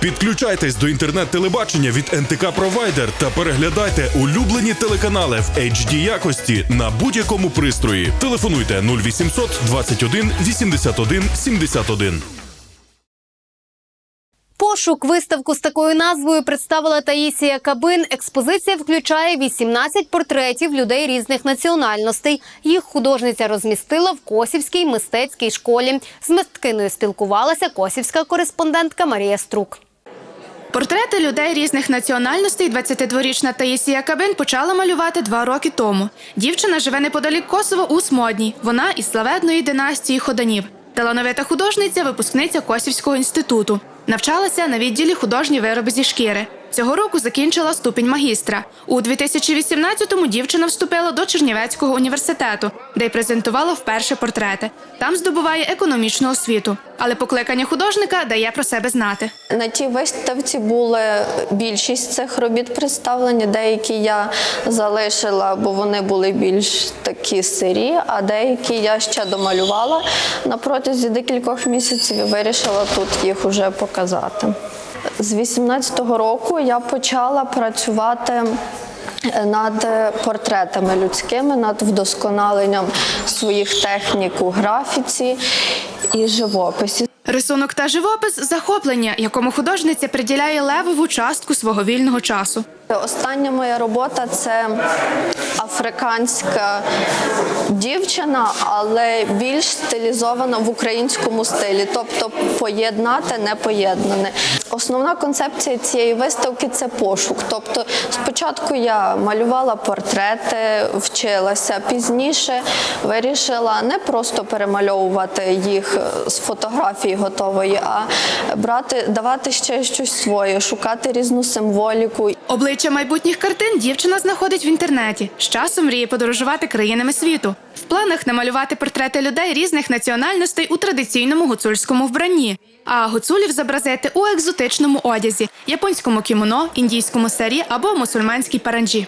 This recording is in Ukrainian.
Підключайтесь до інтернет-телебачення від НТК Провайдер та переглядайте улюблені телеканали в HD якості на будь-якому пристрої. Телефонуйте 0800 21 81 71. Пошук виставку з такою назвою представила Таїсія Кабин. Експозиція включає 18 портретів людей різних національностей. Їх художниця розмістила в Косівській мистецькій школі. З мисткиною спілкувалася косівська кореспондентка Марія Струк. Портрети людей різних національностей 22-річна Таїсія Кабин почала малювати два роки тому. Дівчина живе неподалік Косово у Смодній. Вона із славетної династії Ходанів. Талановита художниця, випускниця Косівського інституту. Навчалася на відділі художні вироби зі шкіри. Цього року закінчила ступінь магістра. У 2018-му дівчина вступила до Чернівецького університету, де й презентувала вперше портрети. Там здобуває економічну освіту. Але покликання художника дає про себе знати. На тій виставці були більшість цих робіт представлені. Деякі я залишила, бо вони були більш такі сирі, а деякі я ще домалювала на протязі декількох місяців і вирішила тут їх уже показати. З 18-го року я почала працювати над портретами людськими, над вдосконаленням своїх технік у графіці і живописі. Рисунок та живопис захоплення, якому художниця приділяє левову частку свого вільного часу. Остання моя робота це африканська дівчина, але більш стилізована в українському стилі, тобто поєднати непоєднане. Основна концепція цієї виставки це пошук. Тобто, спочатку я малювала портрети, вчилася пізніше, вирішила не просто перемальовувати їх з фотографії готової, а брати, давати ще щось своє, шукати різну символіку. Обличчя майбутніх картин дівчина знаходить в інтернеті. З часом мріє подорожувати країнами світу. В планах намалювати портрети людей різних національностей у традиційному гуцульському вбранні, а гуцулів зобразити у екзотичному одязі, японському кімоно, індійському сарі або мусульманській паранджі.